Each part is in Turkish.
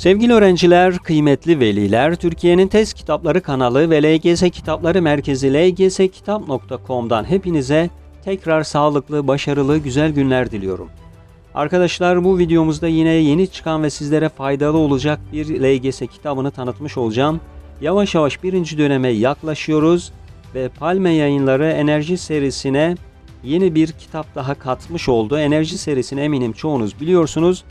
Sevgili öğrenciler, kıymetli veliler, Türkiye'nin test kitapları kanalı ve LGS Kitapları Merkezi lgskitap.com'dan hepinize tekrar sağlıklı, başarılı, güzel günler diliyorum. Arkadaşlar bu videomuzda yine yeni çıkan ve sizlere faydalı olacak bir LGS kitabını tanıtmış olacağım. Yavaş yavaş birinci döneme yaklaşıyoruz ve Palme Yayınları Enerji serisine yeni bir kitap daha katmış oldu. Enerji serisini eminim çoğunuz biliyorsunuz.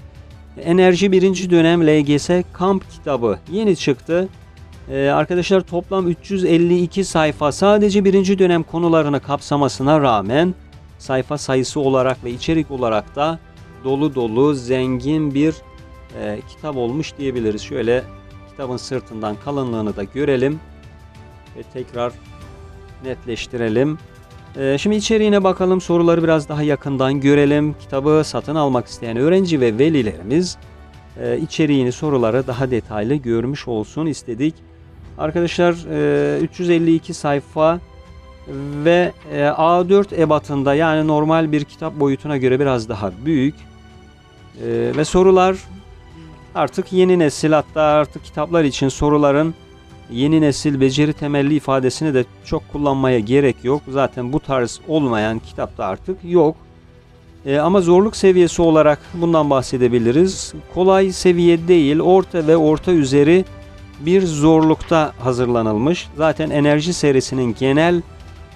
Enerji birinci dönem LGS kamp kitabı yeni çıktı. Ee, arkadaşlar toplam 352 sayfa sadece birinci dönem konularını kapsamasına rağmen sayfa sayısı olarak ve içerik olarak da dolu dolu zengin bir e, kitap olmuş diyebiliriz. Şöyle kitabın sırtından kalınlığını da görelim ve tekrar netleştirelim. Ee, şimdi içeriğine bakalım, soruları biraz daha yakından görelim. Kitabı satın almak isteyen öğrenci ve velilerimiz e, içeriğini, soruları daha detaylı görmüş olsun istedik. Arkadaşlar e, 352 sayfa ve e, A4 ebatında yani normal bir kitap boyutuna göre biraz daha büyük. E, ve sorular artık yeni nesil hatta artık kitaplar için soruların yeni nesil beceri temelli ifadesini de çok kullanmaya gerek yok. Zaten bu tarz olmayan kitapta artık yok. E, ama zorluk seviyesi olarak bundan bahsedebiliriz. Kolay seviye değil, orta ve orta üzeri bir zorlukta hazırlanılmış. Zaten enerji serisinin genel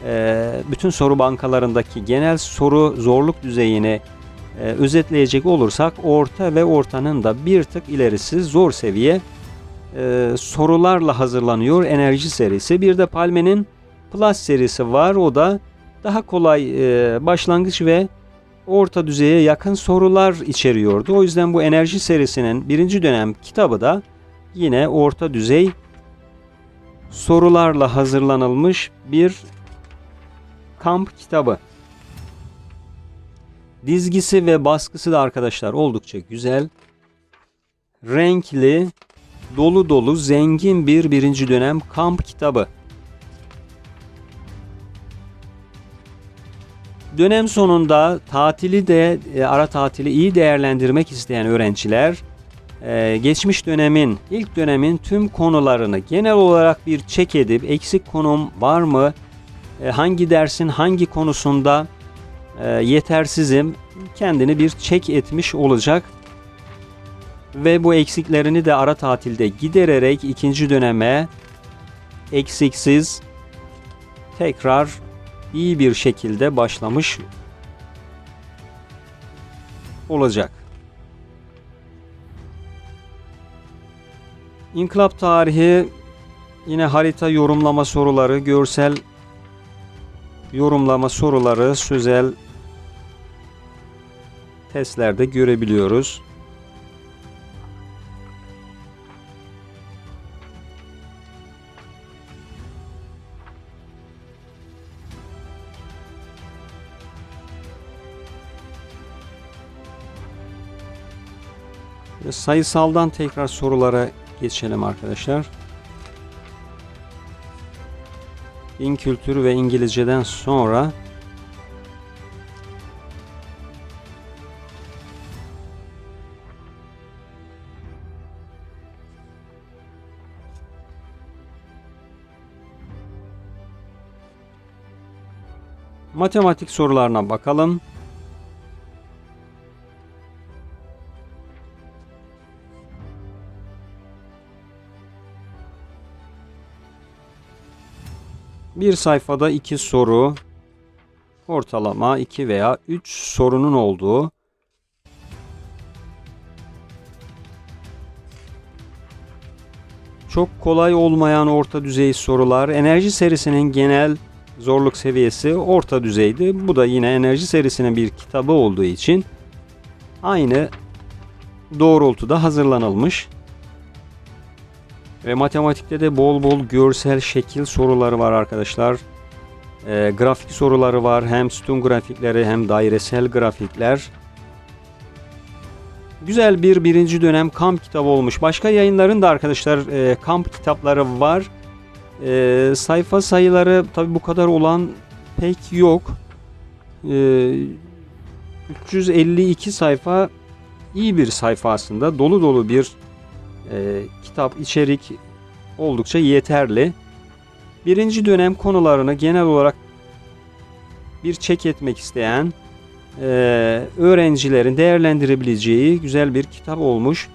e, bütün soru bankalarındaki genel soru zorluk düzeyini e, özetleyecek olursak orta ve ortanın da bir tık ilerisi zor seviye e, sorularla hazırlanıyor enerji serisi. Bir de Palme'nin Plus serisi var. O da daha kolay e, başlangıç ve orta düzeye yakın sorular içeriyordu. O yüzden bu enerji serisinin birinci dönem kitabı da yine orta düzey sorularla hazırlanılmış bir kamp kitabı. Dizgisi ve baskısı da arkadaşlar oldukça güzel. Renkli, dolu dolu zengin bir birinci dönem kamp kitabı. Dönem sonunda tatili de e, ara tatili iyi değerlendirmek isteyen öğrenciler e, geçmiş dönemin ilk dönemin tüm konularını genel olarak bir çek edip eksik konum var mı e, hangi dersin hangi konusunda yetersizim kendini bir çek etmiş olacak ve bu eksiklerini de ara tatilde gidererek ikinci döneme eksiksiz tekrar iyi bir şekilde başlamış olacak. İnkılap tarihi yine harita yorumlama soruları, görsel yorumlama soruları, sözel testlerde görebiliyoruz. Sayısaldan tekrar sorulara geçelim arkadaşlar. Din kültürü ve İngilizceden sonra matematik sorularına bakalım. Bir sayfada iki soru, ortalama 2 veya 3 sorunun olduğu çok kolay olmayan orta düzey sorular. Enerji serisinin genel zorluk seviyesi orta düzeydi. Bu da yine enerji serisinin bir kitabı olduğu için aynı doğrultuda hazırlanılmış. Ve matematikte de bol bol görsel şekil soruları var arkadaşlar. E, grafik soruları var. Hem sütun grafikleri hem dairesel grafikler. Güzel bir birinci dönem kamp kitabı olmuş. Başka yayınların da arkadaşlar e, kamp kitapları var. E, sayfa sayıları tabi bu kadar olan pek yok. E, 352 sayfa iyi bir sayfa aslında. Dolu dolu bir e, kitap, içerik oldukça yeterli. Birinci dönem konularını genel olarak bir çek etmek isteyen e, öğrencilerin değerlendirebileceği güzel bir kitap olmuş.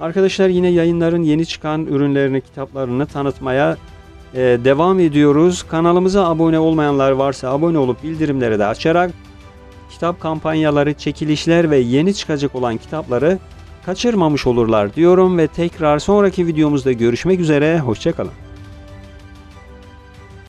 Arkadaşlar yine yayınların yeni çıkan ürünlerini, kitaplarını tanıtmaya e, devam ediyoruz. Kanalımıza abone olmayanlar varsa abone olup bildirimleri de açarak kitap kampanyaları, çekilişler ve yeni çıkacak olan kitapları kaçırmamış olurlar diyorum ve tekrar sonraki videomuzda görüşmek üzere. Hoşçakalın.